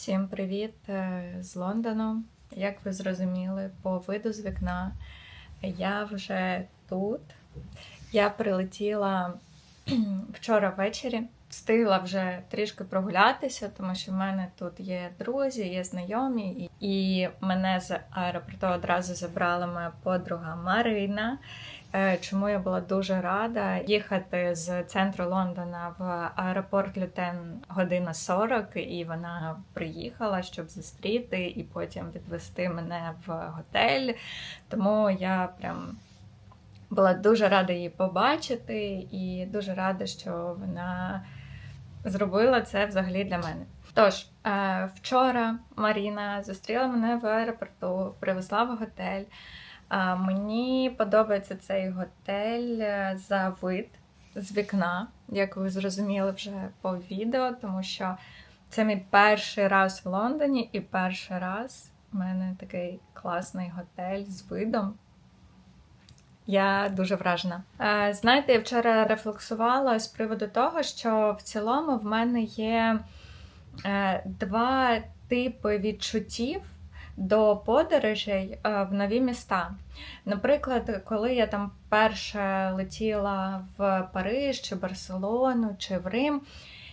Всім привіт е, з Лондону. Як ви зрозуміли, по виду з вікна я вже тут. Я прилетіла вчора ввечері, встигла вже трішки прогулятися, тому що в мене тут є друзі, є знайомі, і мене з аеропорту одразу забрала моя подруга Марина. Е, Чому я була дуже рада їхати з центру Лондона в аеропорт Лютен година 40, і вона приїхала, щоб зустріти і потім відвести мене в готель. Тому я прям була дуже рада її побачити, і дуже рада, що вона зробила це взагалі для мене. Тож, е, вчора Маріна зустріла мене в аеропорту, привезла в готель. А, Мені подобається цей готель е, за вид з вікна, як ви зрозуміли вже по відео, тому що це мій перший раз в Лондоні, і перший раз в мене такий класний готель з видом. Я дуже вражена. Е, Знаєте, я вчора рефлексувала з приводу того, що в цілому в мене є е, два типи відчуттів до подорожей е, в нові міста. Наприклад, коли я там перше летіла в Париж чи Барселону чи в Рим,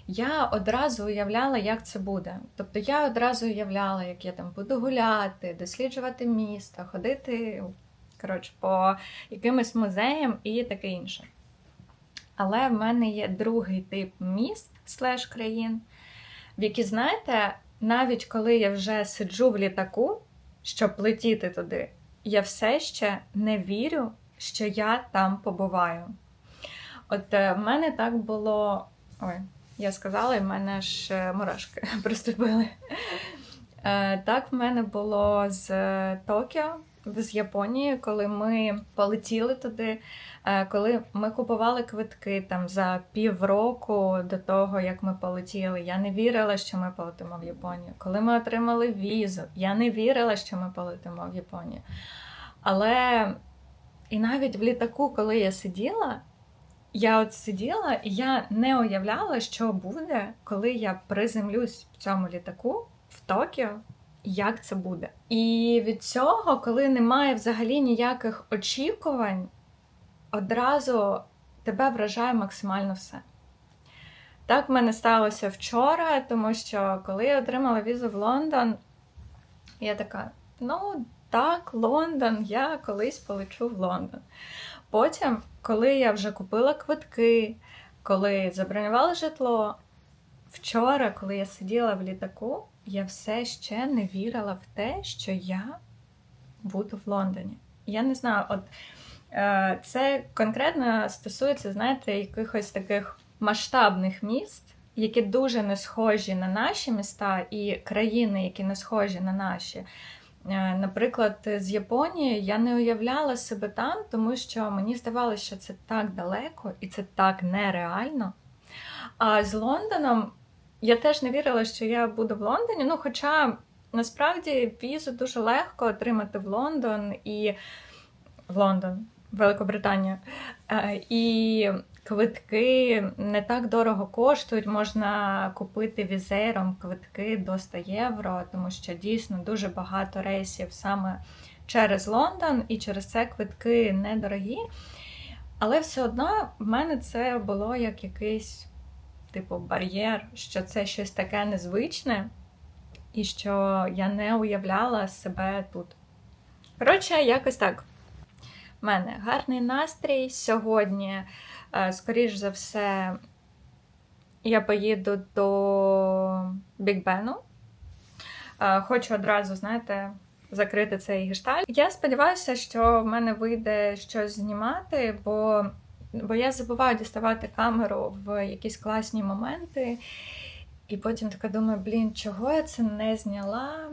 я одразу уявляла, як це буде. Тобто я одразу уявляла, як я там буду гуляти, досліджувати місто, ходити коротше, по якимось музеям і таке інше. Але в мене є другий тип міст слеш країн, в які, знаєте, навіть коли я вже сиджу в літаку, щоб летіти туди, я все ще не вірю, що я там побуваю. От е, в мене так було. Ой, я сказала, і в мене ж е, мурашки приступили. Е, Так в мене було з Токіо, з Японії, коли ми полетіли туди, коли ми купували квитки там за півроку до того, як ми полетіли. Я не вірила, що ми полетимо в Японію. Коли ми отримали візу, я не вірила, що ми полетимо в Японію. Але і навіть в літаку, коли я сиділа, я от сиділа і я не уявляла, що буде, коли я приземлюсь в цьому літаку в Токіо як це буде. І від цього, коли немає взагалі ніяких очікувань, одразу тебе вражає максимально все. Так в мене сталося вчора, тому що коли я отримала візу в Лондон, я така: ну, так, Лондон, я колись полечу в Лондон. Потім, коли я вже купила квитки, коли забронювала житло, вчора, коли я сиділа в літаку, я все ще не вірила в те, що я буду в Лондоні. Я не знаю, от це конкретно стосується, знаєте, якихось таких масштабних міст, які дуже не схожі на наші міста, і країни, які не схожі на наші. Е, наприклад, з Японії я не уявляла себе там, тому що мені здавалося, що це так далеко і це так нереально. А з Лондоном я теж не вірила, що я буду в Лондоні. Ну, хоча насправді візу дуже легко отримати в Лондон і в Лондон, Великобританію. Е, і квитки не так дорого коштують. Можна купити візером квитки до 100 євро, тому що дійсно дуже багато рейсів саме через Лондон, і через це квитки недорогі. Але все одно в мене це було як якийсь типу, бар'єр, що це щось таке незвичне, і що я не уявляла себе тут. Коротше, якось так. Мене гарний настрій. Сьогодні, е, скоріш за все, я поїду до Бікбену. Е, хочу одразу, знаєте, закрити цей гешталь. Я сподіваюся, що в мене вийде щось знімати, бо Бо я забуваю діставати камеру в якісь класні моменти. І потім така думаю, блін, чого я це не зняла?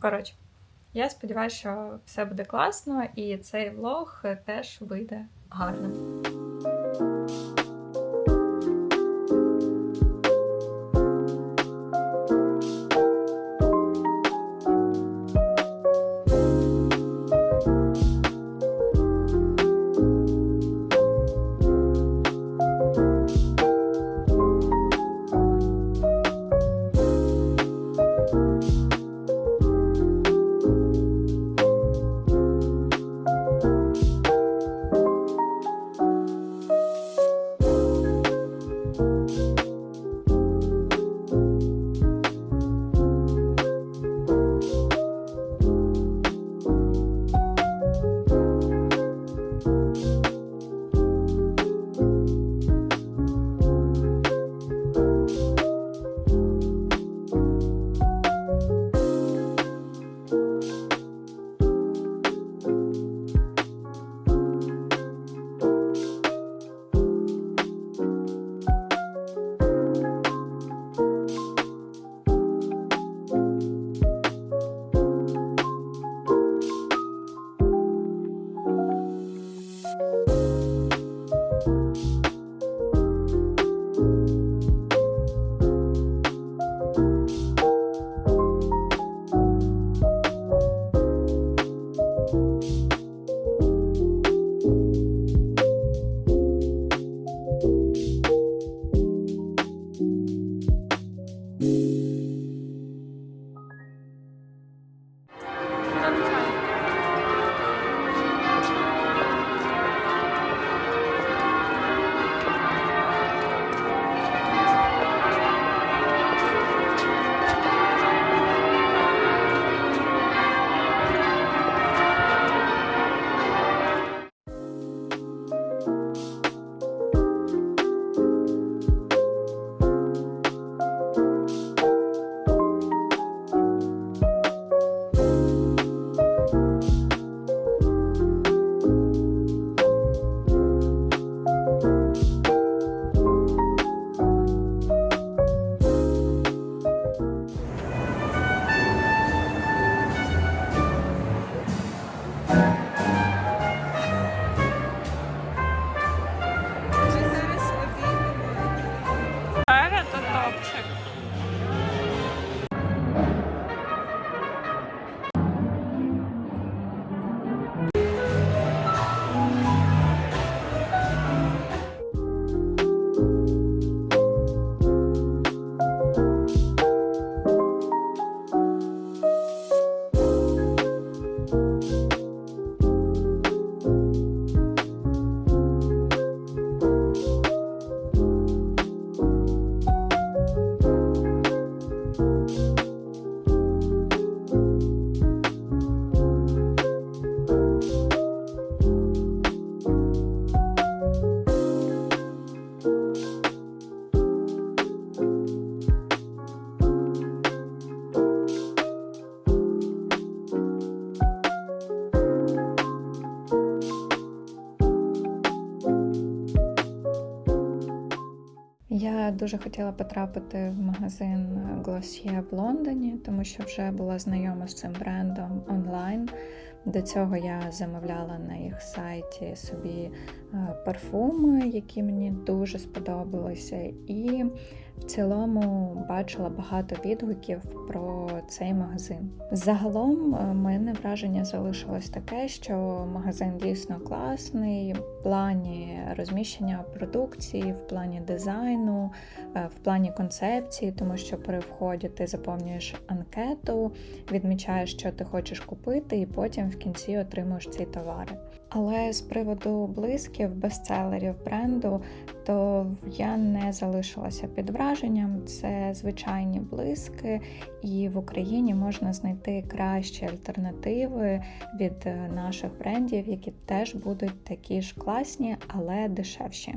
Коротше, я сподіваюся, що все буде класно, і цей влог теж вийде гарним. Дуже хотіла потрапити в магазин Glossier в Лондоні, тому що вже була знайома з цим брендом онлайн. До цього я замовляла на їх сайті собі е, парфуми, які мені дуже сподобалися, і в цілому бачила багато відгуків про цей магазин. Загалом, е, мене враження залишилось таке, що магазин дійсно класний в плані розміщення продукції, в плані дизайну, е, в плані концепції, тому що при вході ти заповнюєш анкету, відмічаєш, що ти хочеш купити, і потім в кінці отримуєш ці товари. Але з приводу блисків, бестселерів бренду, то я не залишилася під враженням. Це звичайні блиски, і в Україні можна знайти кращі альтернативи від е, наших брендів, які теж будуть такі ж класні, але дешевші.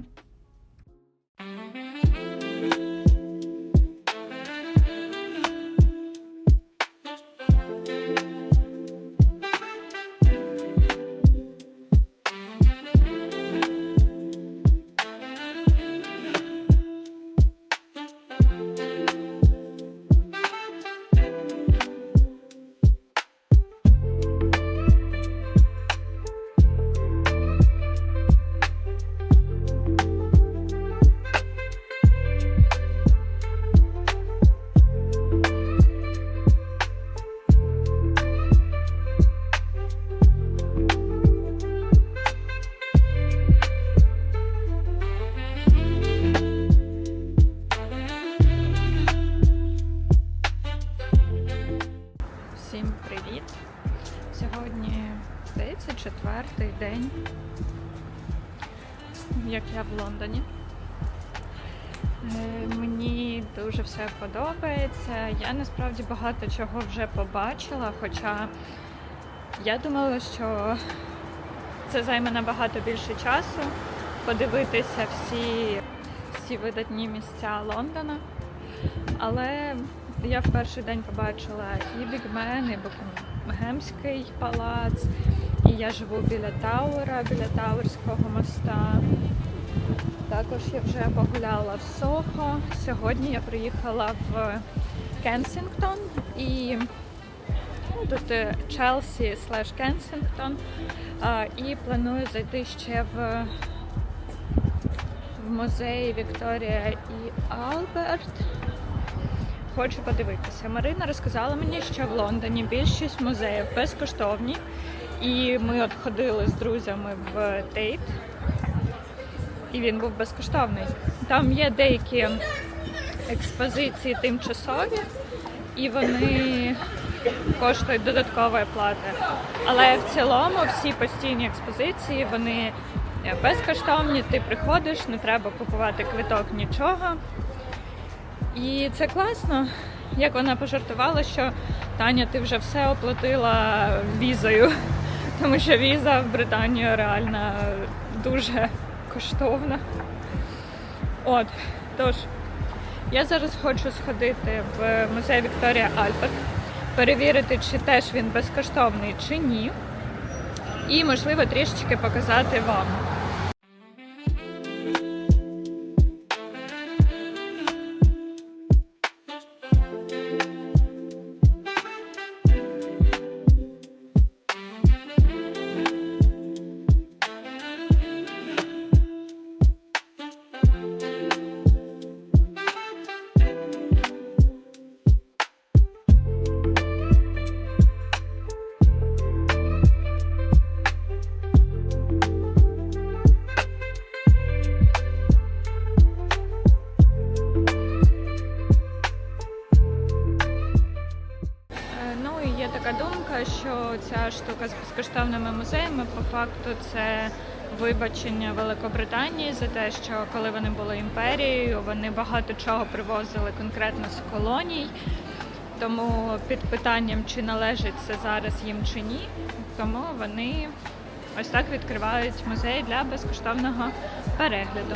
Я насправді багато чого вже побачила, хоча я думала, що це займе набагато більше часу подивитися всі, всі видатні місця Лондона. Але я в перший день побачила і Бігмен, і Букінгемський палац, і я живу біля Тауера, біля Тауерського моста. Також я вже погуляла в Сохо. Сьогодні я приїхала в Кенсінгтон і ну, тут е, Челсі слеш Кенсінгтон. І планую зайти ще в, в музей Вікторія і Алберт. Хочу подивитися. Марина розказала мені, що в Лондоні більшість музеїв безкоштовні. І ми от ходили з друзями в Тейт, і він був безкоштовний. Там є деякі експозиції тимчасові, і вони коштують додаткової плати. Але в цілому всі постійні експозиції вони безкоштовні. Ти приходиш, не треба купувати квиток нічого. І це класно, як вона пожартувала, що Таня, ти вже все оплатила візою, тому що віза в Британію реально дуже коштовна. От, тож, я зараз хочу сходити в музей Вікторія Альберт, перевірити, чи теж він безкоштовний, чи ні. І, можливо, трішечки показати вам. Факту це вибачення Великобританії за те, що коли вони були імперією, вони багато чого привозили конкретно з колоній. Тому під питанням, чи належить це зараз їм чи ні, тому вони ось так відкривають музей для безкоштовного перегляду.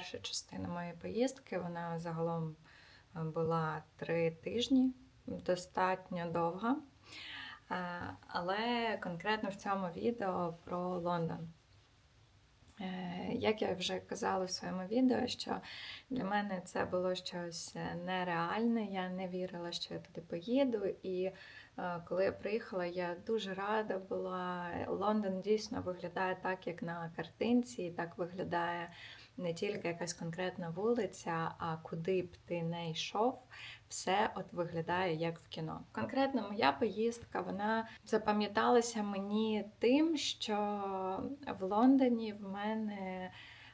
Перша частина моєї поїздки. Вона загалом е, була три тижні, достатньо довга. Е, Але конкретно в цьому відео про Лондон. Е, Як я вже казала в своєму відео, що для мене це було щось нереальне. Я не вірила, що я туди поїду. І коли я приїхала, я дуже рада була. Лондон дійсно виглядає так, як на картинці, і так виглядає не тільки якась конкретна вулиця, а куди б ти не йшов, все от виглядає як в кіно. Конкретно моя поїздка вона запам'яталася мені тим, що в Лондоні в мене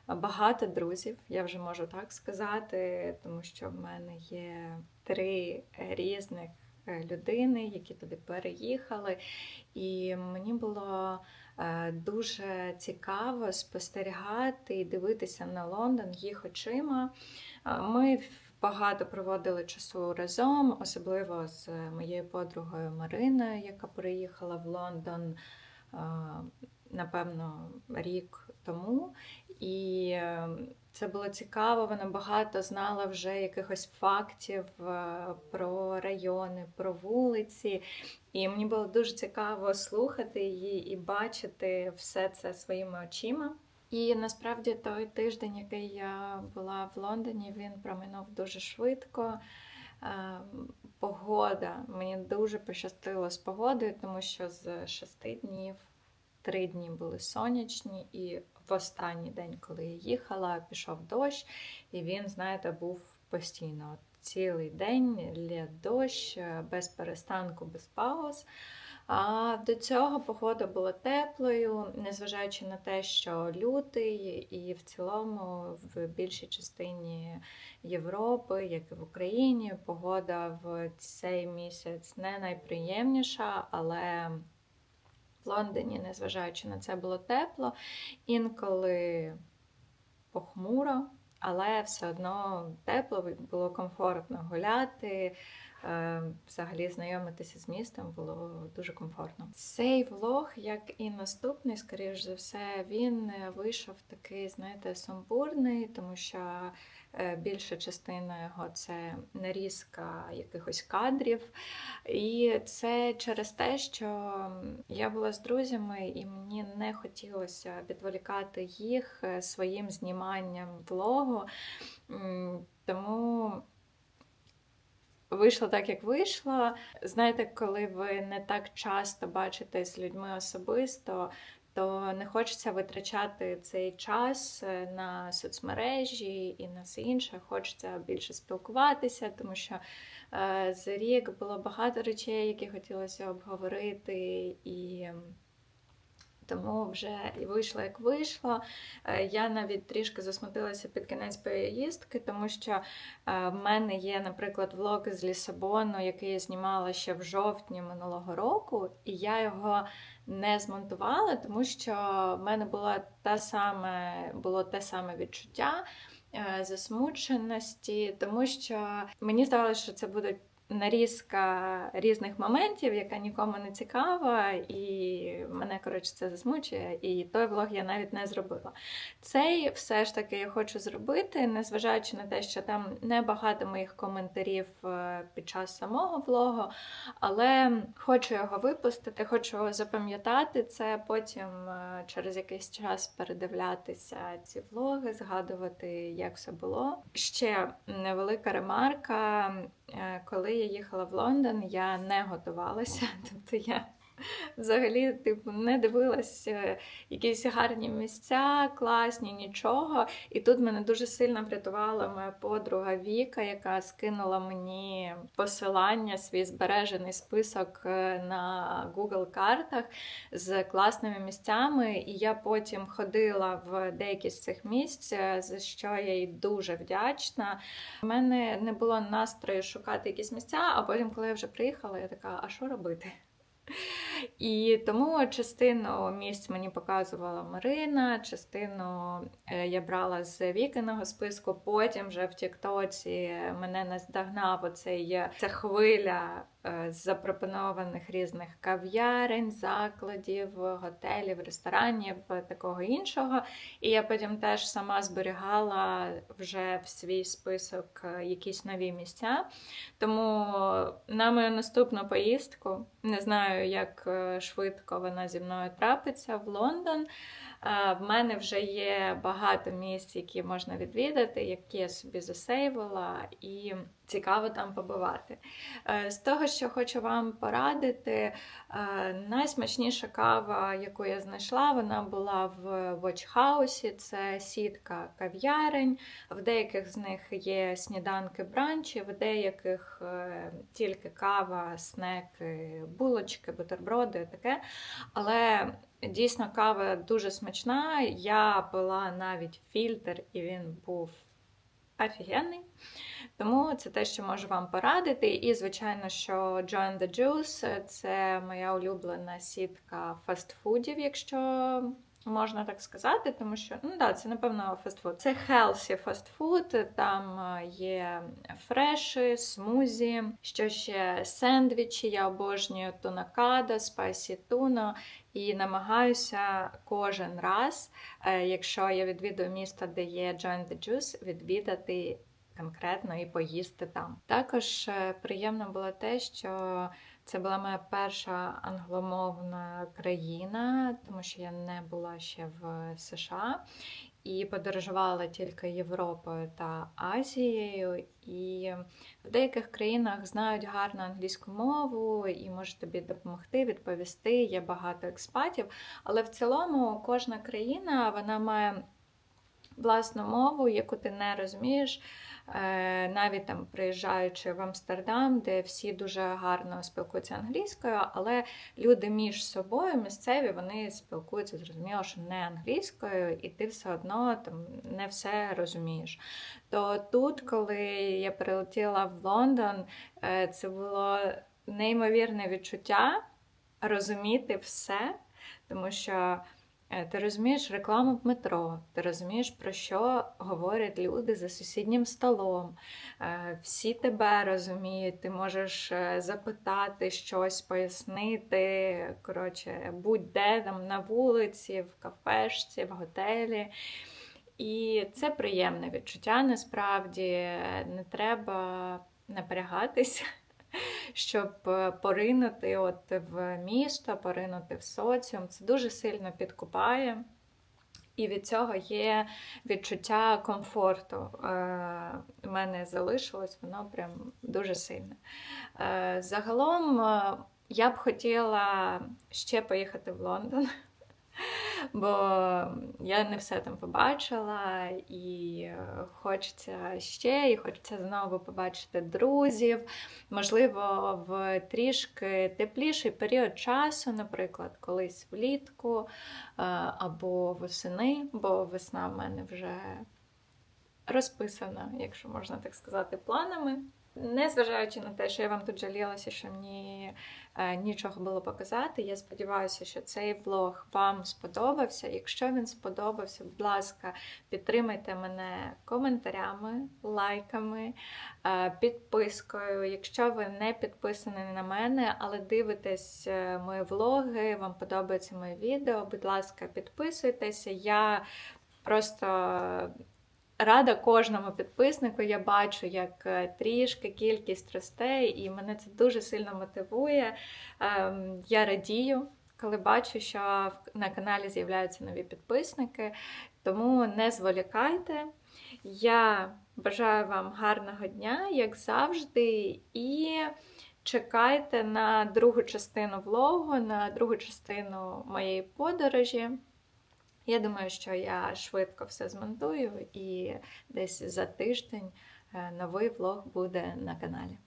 багато друзів, я вже можу так сказати, тому що в мене є три різних е, людини, які туди переїхали, і мені було е, дуже цікаво спостерігати і дивитися на Лондон їх очима. Е, Ми багато проводили часу разом, особливо з моєю подругою Мариною, яка приїхала в Лондон, е, напевно, рік тому. І е, це було цікаво. Вона багато знала вже якихось фактів е, про райони, про вулиці. І мені було дуже цікаво слухати її і бачити все це своїми очима. І насправді той тиждень, який я була в Лондоні, він проминув дуже швидко. Е, Погода мені дуже пощастило з погодою, тому що з шести днів три дні були сонячні, і в останній день, коли я їхала, пішов дощ, і він, знаєте, був постійно цілий день лє дощ, е, без перестанку, без пауз. А до цього погода була теплою, незважаючи на те, що лютий, і в цілому в більшій частині Європи, як і в Україні, погода в цей місяць не найприємніша, але в Лондоні, незважаючи на це, було тепло, інколи похмуро, але все одно тепло, було комфортно гуляти. е, Взагалі знайомитися з містом було дуже комфортно. Цей влог, як і наступний, скоріш за все, він вийшов такий, знаєте, сумбурний, тому що більша частина його це нарізка якихось кадрів. І це через те, що я була з друзями, і мені не хотілося відволікати їх е, своїм зніманням влогу. Тому вийшло так, як вийшло. Знаєте, коли ви не так часто бачитесь з людьми особисто, то не хочеться витрачати цей час е, на соцмережі і на все інше. Хочеться більше спілкуватися, тому що е, за рік було багато речей, які хотілося обговорити, і тому вже і вийшло, як вийшло. Е, Я навіть трішки засмутилася під кінець поїздки, тому що е, в мене є, наприклад, влог з Лісабону, який я знімала ще в жовтні минулого року, і я його не змонтувала, тому що в мене було те саме, було те саме відчуття е, засмученості, тому що мені здавалося, що це буде нарізка різних моментів, яка нікому не цікава, і мене, коротше, це засмучує. І той влог я навіть не зробила. Цей все ж таки я хочу зробити, незважаючи на те, що там небагато моїх коментарів е, під час самого влогу, але хочу його випустити, хочу запам'ятати це, потім е, через якийсь час передивлятися ці влоги, згадувати, як все було. Ще невелика ремарка. Е, Коли я їхала в Лондон, я не готувалася, тобто я взагалі типу, не дивилась е, якісь гарні місця, класні, нічого. І тут мене дуже сильно врятувала моя подруга Віка, яка скинула мені посилання, свій збережений список е, на Google картах з класними місцями. І я потім ходила в деякі з цих місць, е, за що я їй дуже вдячна. У мене не було настрою шукати якісь місця, а потім, коли я вже приїхала, я така, а що робити? І тому частину місць мені показувала Марина, частину е, я брала з вікиного списку. Потім вже в Тіктоці мене наздогнав оцей е, ця хвиля е, запропонованих різних кав'ярень, закладів, готелів, ресторанів, такого іншого. І я потім теж сама зберігала вже в свій список якісь нові місця. Тому на мою наступну поїздку не знаю, як швидко вона зі мною трапиться в Лондон. В мене вже є багато місць, які можна відвідати, які я собі засейвила, і цікаво там побувати. Е, з того, що хочу вам порадити, е, найсмачніша кава, яку я знайшла, вона була в House. Це сітка кав'ярень. В деяких з них є сніданки бранчі, в деяких е, тільки кава, снеки, булочки, бутерброди, таке. Але Дійсно, кава дуже смачна. Я пила навіть фільтр, і він був офігенний. Тому це те, що можу вам порадити. І, звичайно, що Join the Juice це моя улюблена сітка фастфудів, якщо можна так сказати, тому що ну да, це напевно фастфуд. Це healthy фастфуд, там е, є фреші, смузі, що ще сендвічі. Я обожнюю тунакада, спайсі туно. І намагаюся кожен раз, е, якщо я відвідую місто, де є Join the Juice, відвідати конкретно і поїсти там. Також е, приємно було те, що це була моя перша англомовна країна, тому що я не була ще в США і подорожувала тільки Європою та Азією. І в деяких країнах знають гарну англійську мову і можуть тобі допомогти, відповісти. Є багато експатів. Але в цілому кожна країна вона має власну мову, яку ти не розумієш. Е, навіть там приїжджаючи в Амстердам, де всі дуже гарно спілкуються англійською, але люди між собою місцеві вони спілкуються, зрозуміло, що не англійською, і ти все одно там не все розумієш. То тут, коли я прилетіла в Лондон, е, це було неймовірне відчуття розуміти все, тому що. Е, ти розумієш рекламу в метро, ти розумієш, про що говорять люди за сусіднім столом. Е, всі тебе розуміють, ти можеш е, запитати щось, пояснити. Коротше, будь-де там на вулиці, в кафешці, в готелі. І це приємне відчуття насправді не треба напрягатися щоб е, поринути от в місто, поринути в соціум. Це дуже сильно підкупає. І від цього є відчуття комфорту. У е, мене залишилось воно прям дуже сильне. Е, загалом я б хотіла ще поїхати в Лондон бо я не все там побачила, і е, хочеться ще, і хочеться знову побачити друзів. Можливо, в трішки тепліший період часу, наприклад, колись влітку е, або восени, бо весна в мене вже розписана, якщо можна так сказати, планами. Незважаючи на те, що я вам тут жалілася, що мені е, нічого було показати, я сподіваюся, що цей влог вам сподобався. Якщо він сподобався, будь ласка, підтримайте мене коментарями, лайками, е, підпискою. Якщо ви не підписані на мене, але дивитесь е, мої влоги, вам подобається моє відео, будь ласка, підписуйтеся. Я просто Рада кожному підписнику. Я бачу, як е, трішки кількість росте, і мене це дуже сильно мотивує. Ем, я радію, коли бачу, що на каналі з'являються нові підписники. Тому не зволікайте. Я бажаю вам гарного дня, як завжди, і чекайте на другу частину влогу, на другу частину моєї подорожі. Я думаю, що я швидко все змонтую і десь за тиждень е, новий влог буде на каналі.